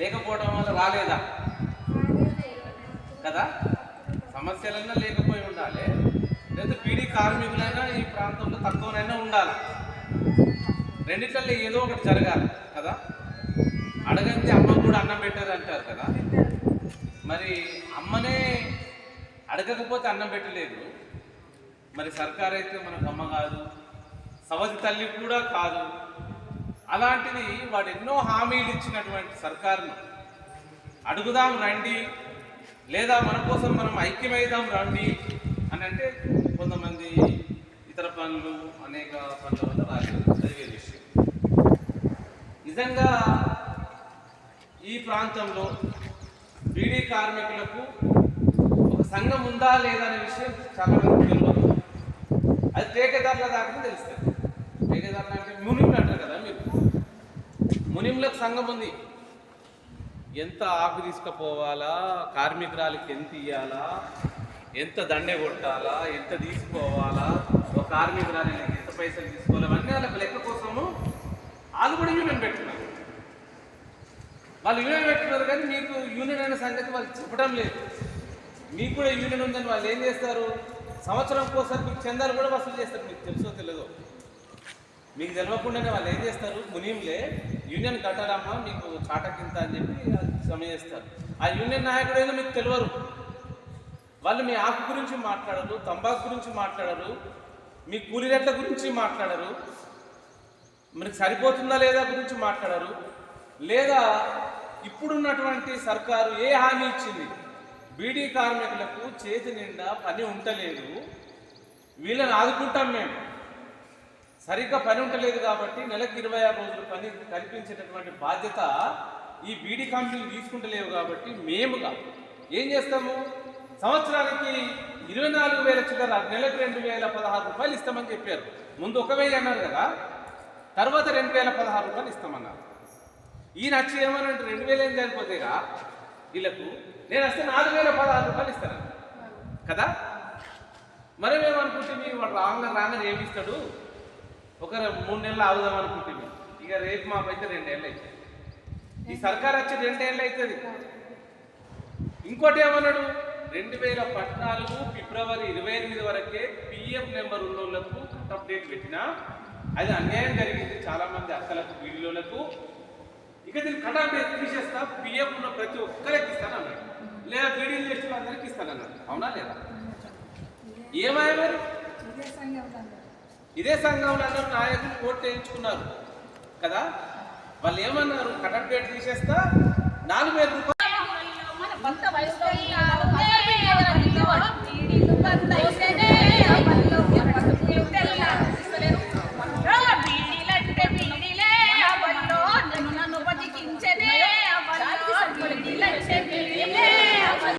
లేకపోవడం వల్ల రాలేదా? కదా? సమస్యలన్నా లేకపోయి ఉండాలి. లేదా పీడీ కార్మికులైనా ఈ ప్రాంతంలో తక్కువనైనా ఉండాలి. రెండిట్లలో ఏదో ఒకటి జరగాలి కదా? అడగంది అమ్మ కూడా అన్నం పెట్టారు అంటారు కదా? మరి అమ్మనే అడగకపోతే అన్నం పెట్టలేదు. మరి సర్కార్ అయితే మనకు అమ్మ కాదు సవతి తల్లి కూడా కాదు. అలాంటిది వాడు ఎన్నో హామీలు ఇచ్చినటువంటి సర్కారును అడుగుదాం రండి లేదా మన కోసం మనం ఐక్యమైదాం రండి అని అంటే కొంతమంది ఇతర పనులు అనేక పనుల వల్ల రాలేదు విషయం. నిజంగా ఈ ప్రాంతంలో బీడీ కార్మికులకు ఒక సంఘం ఉందా లేదా అనే విషయం చాలా మంది తెలియదు. అది టేకేదారుల దాకా తెలుస్తుంది. టేకేదారులు అంటే మునింలు అంటారు కదా మీరు. మునింలకు సంఘం ఉంది. ఎంత ఆకు తీసుకుపోవాలా? కార్మికురాలకి ఎంత ఇవ్వాలా ఎంత దండే కొట్టాలా? ఎంత తీసుకోవాలా? ఒక కార్మికురాలి ఎంత పైసలు తీసుకోవాలి? అవన్నీ వాళ్ళకి లెక్క కోసము వాళ్ళు కూడా యూనియన్ పెట్టున్నారు వాళ్ళు యూనియన్ పెట్టున్నారు కానీ మీకు యూనియన్ అనే సంగతి వాళ్ళు చెప్పడం లేదు. మీకు కూడా యూనియన్ ఉందని వాళ్ళు ఏం చేస్తారు? సంవత్సరం కోసం మీకు చందాలు కూడా వసూలు చేస్తారు. మీకు తెలుసో తెలియదు. మీకు తెలియకుండానే వాళ్ళు ఏం చేస్తారు? మునీంలే యూనియన్ కట్టాలమ్మా మీకు చాట కింద అని చెప్పి సమ చేస్తారు. ఆ యూనియన్ నాయకుడు ఏదో మీకు తెలియరు వాళ్ళు మీ ఆకు గురించి మాట్లాడరు తంబాకు గురించి మాట్లాడరు మీ కూలి రేట్ల గురించి మాట్లాడరు మనకి సరిపోతుందా లేదా గురించి మాట్లాడరు. లేదా ఇప్పుడున్నటువంటి సర్కారు ఏ హామీ ఇచ్చింది? బీడీ కార్మికులకు చేతి నిండా పని ఉంటలేదు. వీళ్ళని ఆదుకుంటాం మేము. సరిగ్గా పని ఉండలేదు కాబట్టి నెలకు ఇరవై ఆరు రోజులు పని కల్పించేటటువంటి బాధ్యత ఈ బీడీ కంపెనీలు తీసుకుంటలేవు కాబట్టి మేముగా ఏం చేస్తాము? సంవత్సరానికి ఇరవై నాలుగు వేల చిల్లర నెలకు రెండు వేల పదహారు రూపాయలు ఇస్తామని చెప్పారు. ముందు ఒక వెయ్యి అన్నారు కదా తర్వాత రెండు వేల పదహారు రూపాయలు ఇస్తామన్నారు. ఈయన వచ్చి ఏమనంటే రెండు వేలు ఏం సరిపోతాయిగా వీళ్ళకు నేను వస్తే నాలుగు వేల పదహారు రూపాయలు ఇస్తాను కదా? మరి మేము వాడు రాంగ రాగానే ఏమి ఇస్తాడు ఒక మూడు నెలలు ఆగుదాం అనుకుంటుంది ఇక రేపు మాకు అయితే రెండేళ్ళు అవుతుంది ఈ సర్కార్ వచ్చి రెండేళ్ళు అవుతుంది ఇంకోటి ఏమన్నాడు? రెండు వేల పద్నాలుగు ఫిబ్రవరి ఇరవై ఎనిమిది వరకే పిఎఫ్ నెంబర్ ఉన్న వాళ్ళకు కట్ డేట్ పెట్టినా అది అన్యాయం జరిగింది చాలా మంది అక్కలకు వీడియోలకు ఇక దీన్ని కట్ ఆఫ్ డేట్ తీసేస్తా పిఎఫ్ ఉన్న ప్రతి ఒక్కరికి ఇస్తాను అన్నాడు. లేదా వీడియో చేసిన అందరికి ఇస్తాను అన్నాడు. అవునా లేదా? ఏమాయ మరి? ఇదే సంఘంలో అందరూ నాయకులు ఓట్లు వేయించుకున్నారు. కదా? వాళ్ళు ఏమన్నారు? కటప్ డేట్ తీసేస్తా? నాలుగు వేల రూపాయలు. మన